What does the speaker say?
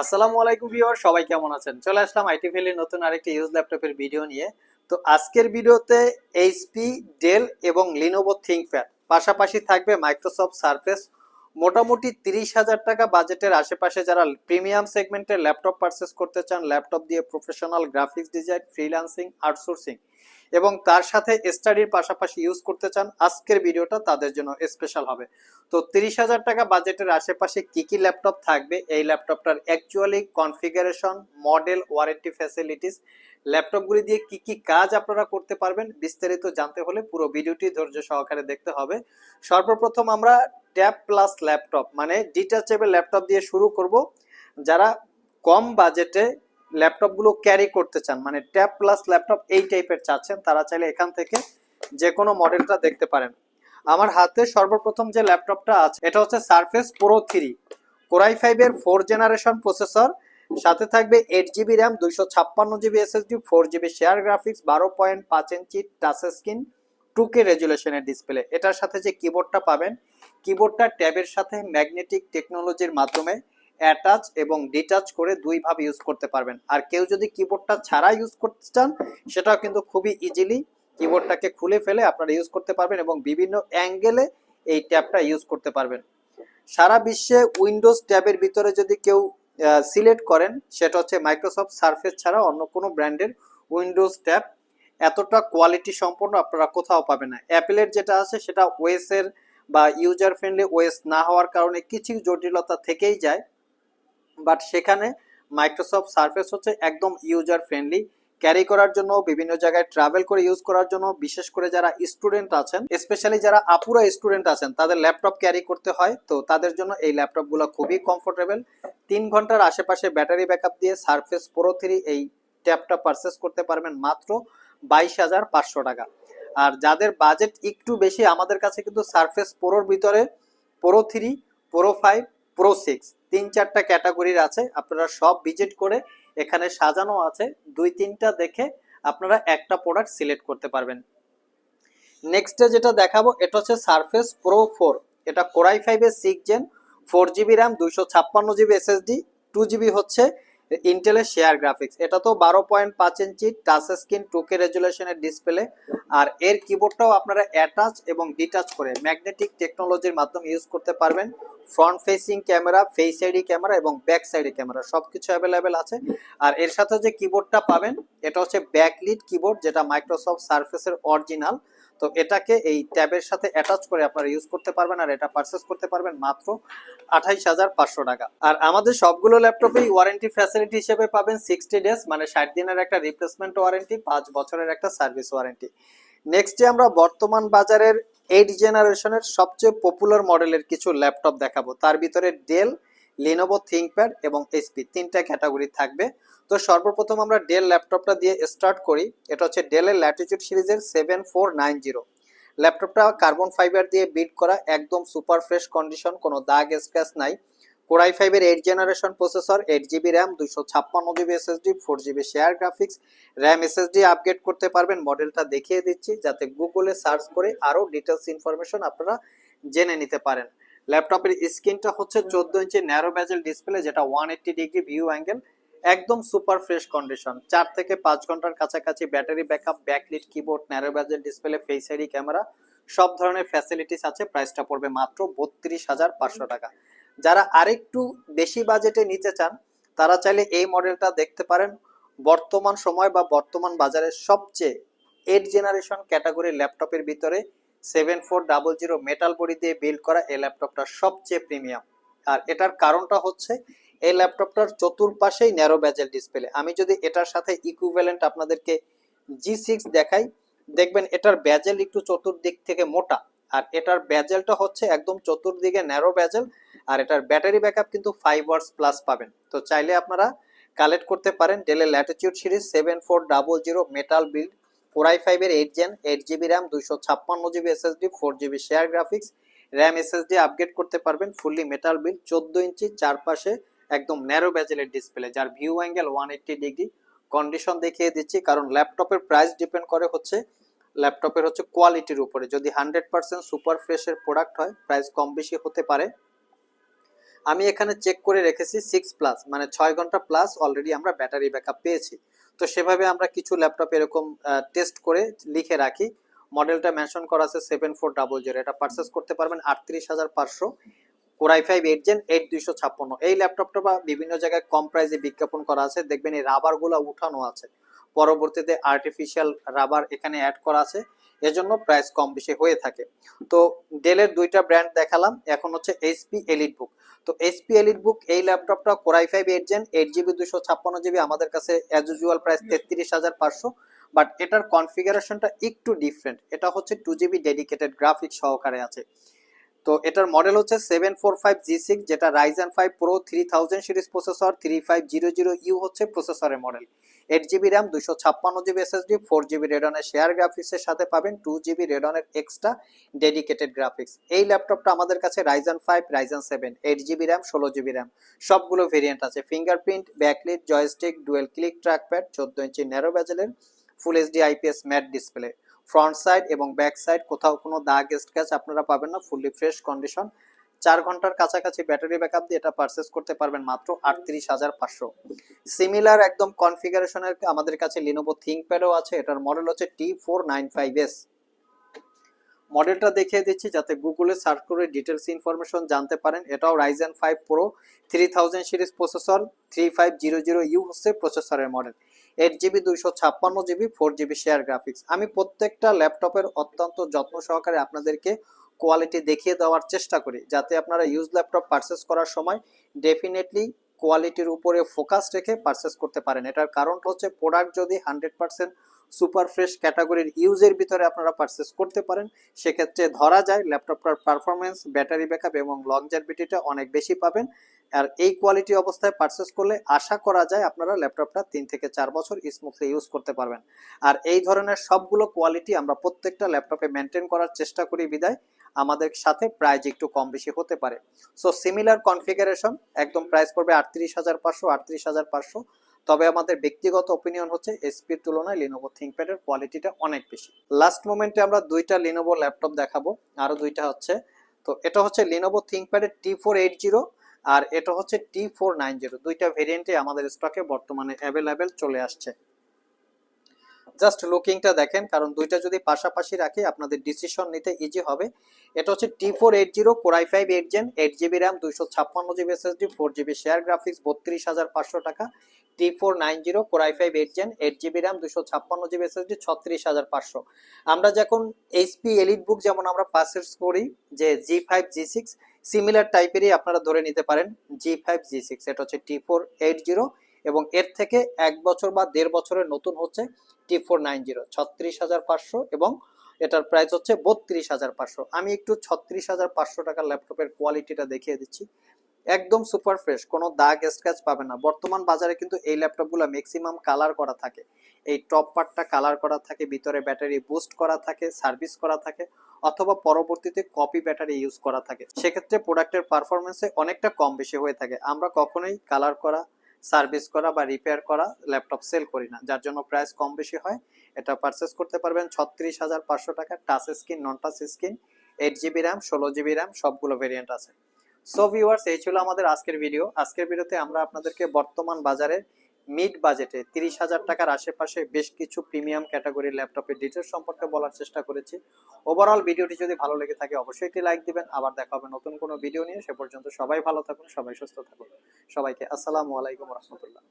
আসসালামু আলাইকুম ভিউয়ার, সবাই কেমন আছেন? চলে আসলাম আইটি ভ্যালির নতুন আরেকটি ইউজ ল্যাপটপের ভিডিও নিয়ে। তো আজকের ভিডিওতে এইচপি ডেল এবং লিনোভো থিঙ্কপ্যাড পাশাপাশি থাকবে মাইক্রোসফট সারফেস মোটামুটি তিরিশ হাজার টাকা বাজেটের আশেপাশে যারা প্রিমিয়াম সেগমেন্টের ল্যাপটপ পারচেস করতে চান, ল্যাপটপ দিয়ে professional graphics design freelancing outsourcing এবং তার সাথে স্টাডির পাশাপাশি ইউজ করতে চান, আজকের ভিডিওটা তাদের জন্য স্পেশাল হবে। তো তিরিশ হাজার টাকা বাজেটের আশেপাশে কি কি ল্যাপটপ থাকবে? এই ল্যাপটপটার actually configuration model warranty facilities ল্যাপটপগুলি দিয়ে কি কি কাজ আপনারা করতে পারবেন, বিস্তারিত জানতে হলে পুরো ভিডিওটি ধৈর্য সহকারে দেখতে হবে। সর্বপ্রথম আমরা ট্যাব প্লাস ল্যাপটপ মানে ডিটাচেবল ল্যাপটপ দিয়ে শুরু করব। যারা কম বাজেটে ল্যাপটপগুলো ক্যারি করতে চান মানে ট্যাব প্লাস ল্যাপটপ এই টাইপের চাচ্ছেন, তারা চাইলে এখান থেকে যে কোনো মডেলটা দেখতে পারেন। আমার হাতে সর্বপ্রথম যে ল্যাপটপটা আছে, এটা হচ্ছে Surface Pro three core i ফাইভের ফোর জেনারেশন প্রসেসর সাথে থাকবে এইট জিবি র্যাম দুইশো ছাপ্পান্ন GB SSD four GB share graphics বারো পয়েন্ট পাঁচ inch touch screen two K রেজুলেশনের display এটার সাথে যে কিবোর্ডটা পাবেন কিবোর্ডটা ট্যাবের সাথে ম্যাগনেটিক টেকনোলজির মাধ্যমে অ্যাটাচ এবং ডিটাচ করে দুইভাবে ইউজ করতে পারবেন। আর কেউ যদি কিবোর্ডটা ছাড়া ইউজ করতে চান, সেটাও কিন্তু খুবই ইজিলি কিবোর্ডটাকে খুলে ফেলে আপনারা ইউজ করতে পারবেন এবং বিভিন্ন অ্যাঙ্গেলে এই ট্যাবটা ইউজ করতে পারবেন। সারা বিশ্বে উইন্ডোজ ট্যাবের ভিতরে যদি কেউ সিলেক্ট করেন, সেটা হচ্ছে মাইক্রোসফট সার্ফেস ছাড়া অন্য কোনো ব্র্যান্ডের উইন্ডোজ ট্যাব, এতটা কোয়ালিটি সম্পন্ন আপনারা কোথাও পাবেন না। অ্যাপেলের যেটা আছে, সেটা ওয়েসের বা ইউজার ফ্রেন্ডলি ওয়েস না হওয়ার কারণে কিছু জটিলতা থেকেই যায়। বাট সেখানে মাইক্রোসফট সার্ফেস হচ্ছে একদম ইউজার ফ্রেন্ডলি ক্যারি করার জন্য, বিভিন্ন জায়গায় ট্রাভেল করে ইউজ করার জন্য, বিশেষ করে যারা স্টুডেন্ট আছেন স্পেশালি যারা আপুরা স্টুডেন্ট আছেন, তাদের ল্যাপটপ ক্যারি করতে হয়। তো তাদের জন্য এই ল্যাপটপগুলো খুবই কমফোর্টেবল তিন ঘণ্টার আশেপাশে ব্যাটারি ব্যাকআপ দিয়ে সার্ফেস প্রো থ্রি এই ট্যাবটা পারচেস করতে পারবেন মাত্র বাইশ হাজার পাঁচশো টাকা। আর যাদের বাজেট একটু বেশি, আমাদের কাছে কিন্তু সারফেস প্রোর ভিতরে Pro three Pro five Pro six তিন চারটা ক্যাটাগরির আছে। আপনারা সব ভিজিট করে এখানে সাজানো আছে। দুই তিনটা দেখে আপনারা একটা প্রোডাক্ট সিলেক্ট করতে পারবেন। নেক্সটে যেটা দেখাবো, এটা হচ্ছে সারফেস প্রো ফোর এটা কোরাই ফাইভের six gen four GB RAM দুইশো ছাপ্পান্ন জিবি এসএসডি টু জিবি হচ্ছে ইন্টেলের শেয়ার গ্রাফিক্স এটা তো বারো পয়েন্ট পাঁচ inch touch screen two K রেজুলেশনের display আর এর কিবোর্ডটাও আপনারা অ্যাটাচ এবং ডিটাচ করে ম্যাগনেটিক টেকনোলজির মাধ্যমে ইউজ করতে পারবেন। Front facing camera face ID camera এবং ব্যাক সাইডে ক্যামেরা সবকিছু অ্যাভেলেবেল আছে। আর এর সাথে যে কিবোর্ডটা পাবেন, এটা হচ্ছে ব্যাকলিড কিবোর্ড যেটা মাইক্রোসফট সারফেসের অরিজিনাল তো এটাকে এই ট্যাবের সাথে অ্যাটাচ করে আপনারা ইউজ করতে পারবেন আর এটা পারচেস করতে পারবেন মাত্র আঠাইশ হাজার পাঁচশো টাকা। আর আমাদের সবগুলো ল্যাপটপেই ওয়ারেন্টি ফ্যাসিলিটি হিসেবে পাবেন সিক্সটি ডেজ মানে ষাট দিনের একটা রিপ্লেসমেন্ট ওয়ারেন্টি পাঁচ বছরের একটা সার্ভিস ওয়ারেন্টি নেক্সটে আমরা বর্তমান বাজারের এইট জেনারেশনের সবচেয়ে পপুলার মডেলের কিছু ল্যাপটপ দেখাবো। তার ভিতরে ডেল লিনোভো থিংকপ্যাড এবং এইচপি তিনটা ক্যাটাগরি থাকবে। তো সর্বপ্রথম আমরা ডেল ল্যাপটপটা দিয়ে স্টার্ট করি। এটা হচ্ছে ডেলের ল্যাটিটিউড সিরিজের সেভেন ফোর নাইন জিরো ল্যাপটপটা কার্বন ফাইবার দিয়ে বিট করা, একদম সুপার ফ্রেশ কন্ডিশন কোনো দাগ স্ক্র্যাচ নাই। কোরাই ফাইভের eight generation processor eight GB RAM দুইশো ছাপ্পান্ন GB SSD four GB share graphics RAM SSD upgrade করতে পারবেন। মডেলটা দেখিয়ে দিচ্ছি, যাতে গুগলে সার্চ করে আরও ডিটেলস ইনফরমেশন আপনারা জেনে নিতে পারেন। ল্যাপটপের স্ক্রিনটা হচ্ছে চোদ্দ ইঞ্চি ন্যারো ব্যাজেল ডিসপ্লে যেটা one eighty degree view angle একদম সুপার ফ্রেশ কন্ডিশন চার থেকে পাঁচ ঘণ্টার কাছাকাছি battery backup backlit keyboard narrow bezel display face ID camera সব ধরনের ফ্যাসিলিটিস আছে প্রাইসটা পড়বে মাত্র বত্রিশ হাজার পাঁচশো টাকা। যারা আরেকটু বেশি বাজেটে নিতে চান, তারা চাইলে এই মডেলটা দেখতে পারেন। বর্তমান সময় বা বর্তমান বাজারের সবচেয়ে এইট জেনারেশন ক্যাটাগরির ল্যাপটপের ভিতরে seven four double zero metal body দিয়ে বিল্ড করা এই ল্যাপটপটা সবচেয়ে প্রিমিয়াম আর এটার কারণটা হচ্ছে, এই ল্যাপটপটার চতুর্পাশেই ন্যারো ব্যাজেল ডিসপ্লে আমি যদি এটার সাথে ইকুইভ্যালেন্ট আপনাদেরকে জি সিক্স দেখাই, দেখবেন এটার ব্যাজেল একটু চতুর্দিক থেকে মোটা। আর এটার ব্যাজেলটা হচ্ছে একদম চতুর্দিকে ন্যারো ব্যাজেল আর এটার ব্যাটারি ব্যাকআপ কিন্তু ফাইভ ওয়ার্স প্লাস পাবেন। তো চাইলে আপনারা কালেক্ট করতে পারেন ডেলের Latitude series seven four double zero metal build core i ফাইভের eight gen eight GB RAM দুইশো ছাপ্পান্ন GB SSD four GB share graphics RAM SSD upgrade করতে পারবেন ফুললি মেটাল বিল চোদ্দ ইঞ্চি চারপাশে একদম ন্যারো ব্যাজেলের ডিসপ্লে যার view angle one eighty degree condition দেখিয়ে দিচ্ছি, কারণ ল্যাপটপের প্রাইস ডিপেন্ড করে হচ্ছে ল্যাপটপের হচ্ছে কোয়ালিটির উপরে। যদি হান্ড্রেড পার্সেন্ট সুপার ফ্রেশের প্রোডাক্ট হয় প্রাইস কম বেশি হতে পারে। আমি এখানে চেক করে রেখেছি সিক্স প্লাস মানে ছয় ঘণ্টা প্লাস অলরেডি আমরা ব্যাটারি ব্যাকআপ পেয়েছি। তো সেভাবে আমরা কিছু ল্যাপটপ এরকম টেস্ট করে লিখে রাখি। মডেলটা মেনশন করা আছে সেভেন ফোর ডাবল জিরো এটা পারচেস করতে পারবেন আটত্রিশ হাজার পাঁচশো। Core i five eight gen eight দুইশো ছাপ্পান্ন। এই ল্যাপটপটা বা বিভিন্ন জায়গায় কম প্রাইসে বিজ্ঞাপন করা আছে। দেখবেন এই রাবারগুলো উঠানো আছে। পরবর্তীতে আর্টিফিশিয়াল রাবার এখানে অ্যাড করা আছে। এজন্য প্রাইস কম বেশি হয়ে থাকে। তো ডেলের দুইটা ব্র্যান্ড দেখালাম। এখন হচ্ছে এইচপি এলিট বুক তো এইচপি এলিট বুক এই ল্যাপটপটা core i five eight gen eight GB দুশো ছাপ্পান্ন জিবি আমাদের কাছে অ্যাজ ইউজুয়াল প্রাইস তেত্রিশ হাজার পাঁচশো। বাট এটার কনফিগারেশনটা একটু ডিফারেন্ট এটা হচ্ছে টু জিবি ডেডিকেটেড গ্রাফিক্স সহকারে আছে। তো এটার মডেল হচ্ছে seven four five G six যেটা Ryzen five Pro three thousand series processor three five zero zero U হচ্ছে প্রসেসরের মডেল এইট জিবি র্যাম দুশো ছাপ্পান্ন জিবি এসএসডি ফোর জিবি রেডনের শেয়ার গ্রাফিক্সের সাথে পাবেন টু জিবি রেডনের এক্সট্রা ডেডিকেটেড গ্রাফিক্স এই ল্যাপটপটা আমাদের কাছে Ryzen five Ryzen seven eight GB RAM ষোলো জিবি র্যাম সবগুলো ভেরিয়েন্ট আছে। Fingerprint backlit joystick dual click trackpad চোদ্দ ইঞ্চি narrow ব্যাজেলের full HD IPS matte display front side এবং ব্যাক সাইড কোথাও কোনো দাগ স্ক্র্যাচ আপনারা পাবেন না ফুললি ফ্রেশ কন্ডিশন চার ঘণ্টার কাছাকাছি ব্যাটারি ব্যাকআপ দিয়ে এটা পারচেস করতে পারবেন মাত্র আটত্রিশ হাজার পাঁচশো। সিমিলার একদম কনফিগারেশনের আমাদের কাছে লিনোভো থিঙ্কপ্যাডও আছে, এটার মডেল হচ্ছে T four nine five S মডেলটা দেখিয়ে দিচ্ছি যাতে গুগলে সার্চ করে ডিটেলস ইনফরমেশন জানতে পারেন। এটাও Ryzen five Pro three thousand series processor three five zero zero U হচ্ছে প্রসেসরের মডেল এইট জিবি দুইশো ছাপ্পান্ন GB four GB share graphics আমি প্রত্যেকটা ল্যাপটপের অত্যন্ত যত্ন সহকারে আপনাদেরকে কোয়ালিটি দেখিয়ে দেওয়ার চেষ্টা করি, যাতে আপনারা ইউজ ল্যাপটপ পারচেস করার সময় ডেফিনেটলি কোয়ালিটির উপরে ফোকাস রেখে পারচেস করতে পারেন। এটার কারণটা হচ্ছে প্রোডাক্ট যদি হান্ড্রেড পার্সেন্ট সুপার ফ্রেশ ক্যাটাগরির ইউজের ভিতরে আপনারা পারচেস করতে পারেন, সেক্ষেত্রে ধরা যায় ল্যাপটপটার পারফরমেন্স ব্যাটারি ব্যাকআপ এবং লংজারভিটিটা অনেক বেশি পাবেন। আর এই কোয়ালিটি অবস্থায় পারচেস করলে আশা করা যায় আপনারা ল্যাপটপটা তিন থেকে চার বছর স্মুথলি ইউজ করতে পারবেন। আর এই ধরনের সবগুলো কোয়ালিটি আমরা প্রত্যেকটা ল্যাপটপে মেনটেন করার চেষ্টা করি বিদায়। আমাদের সাথে প্রাইস একটু কম বেশি হতে পারে। সো সিমিলার কনফিগারেশন একদম প্রাইস পড়বে আটত্রিশ হাজার পাঁচশো, আটত্রিশ হাজার পাঁচশো। তবে আমাদের ব্যক্তিগত ওপিনিয়ন হচ্ছে এসপির তুলনায় লিনোভো থিঙ্কপ্যাডের কোয়ালিটিটা অনেক বেশি। লাস্ট মোমেন্টে আমরা দুইটা লিনোভো ল্যাপটপ দেখাবো, আরও দুইটা হচ্ছে। তো এটা হচ্ছে লিনোভো থিঙ্কপ্যাডের টি ফোর এইট জিরো আর এটা হচ্ছে টি ফোর নাইন জিরো দুইটা ভেরিয়েন্টে আমাদের স্টকে বর্তমানে অ্যাভেলেবেল চলে আসছে। জাস্ট লুকিংটা দেখেন, কারণ দুইটা যদি পাশাপাশি রাখি, আপনাদের ডিসিশন নিতে ইজি হবে। এটা হচ্ছে T four eight zero core i five eight gen eight GB RAM দুইশো ছাপ্পান্ন GB SSD four GB share graphics বত্রিশ হাজার পাঁচশো টাকা। T four nine zero core i five eight gen eight GB RAM দুশো ছাপ্পান্ন জিবি এসএসডি ছত্রিশ হাজার পাঁচশো। আমরা যখন এইচপি এলিট বুক যেমন আমরা পারচেস করি, যে G five G six similar টাইপেরই আপনারা ধরে নিতে পারেন জি ফাইভ জি সিক্স এটা হচ্ছে টি ফোর এইট জিরো এবং এর থেকে এক বছর বা দেড় বছরের নতুন হচ্ছে টি ফোর নাইন জিরো ছত্রিশ হাজার পাঁচশো এবং এটার প্রাইস হচ্ছে বত্রিশ হাজার পাঁচশো। আমি একটু ছত্রিশ হাজার পাঁচশো টাকার ল্যাপটপের কোয়ালিটিটা দেখিয়ে দিচ্ছি। একদম সুপার ফ্রেশ কোনো দাগ স্ক্র্যাচ পাবে না। বর্তমান বাজারে কিন্তু এই ল্যাপটপগুলো ম্যাক্সিমাম কালার করা থাকে। এই টপ পার্টটা কালার করা থাকে, ভিতরে ব্যাটারি বুস্ট করা থাকে সার্ভিস করা থাকে, অথবা পরবর্তীতে কপি ব্যাটারি ইউজ করা থাকে। সেক্ষেত্রে প্রোডাক্টের পারফরমেন্সে অনেকটা কম বেশি হয়ে থাকে। আমরা কখনোই কালার করা সার্ভিস করা বা রিপেয়ার করা ল্যাপটপ সেল করি না। যার জন্য প্রাইস কম বেশি হয়। এটা পারচেস করতে পারবেন ছত্রিশ হাজার পাঁচশো টাকা touch screen non touch screen eight GB RAM ষোলো জিবি র্যাম সবগুলো ভেরিয়েন্ট আছে। সো ভিউয়ার্স এই ছিল আমাদের আজকের ভিডিও আজকের ভিডিওতে আমরা আপনাদেরকে বর্তমান বাজারে মিড বাজেটে তিরিশ হাজার টাকার আশেপাশে বেশ কিছু প্রিমিয়াম ক্যাটাগরির ল্যাপটপের ডিটেলস সম্পর্কে বলার চেষ্টা করেছি। ওভারঅল ভিডিওটি যদি ভালো লেগে থাকে, অবশ্যই একটি লাইক দিবেন। আবার দেখা হবে নতুন কোনো ভিডিও নিয়ে। সে পর্যন্ত সবাই ভালো থাকুন, সবাই সুস্থ থাকুন। সবাইকে আসসালামু আলাইকুম রহমতুল্লাহ।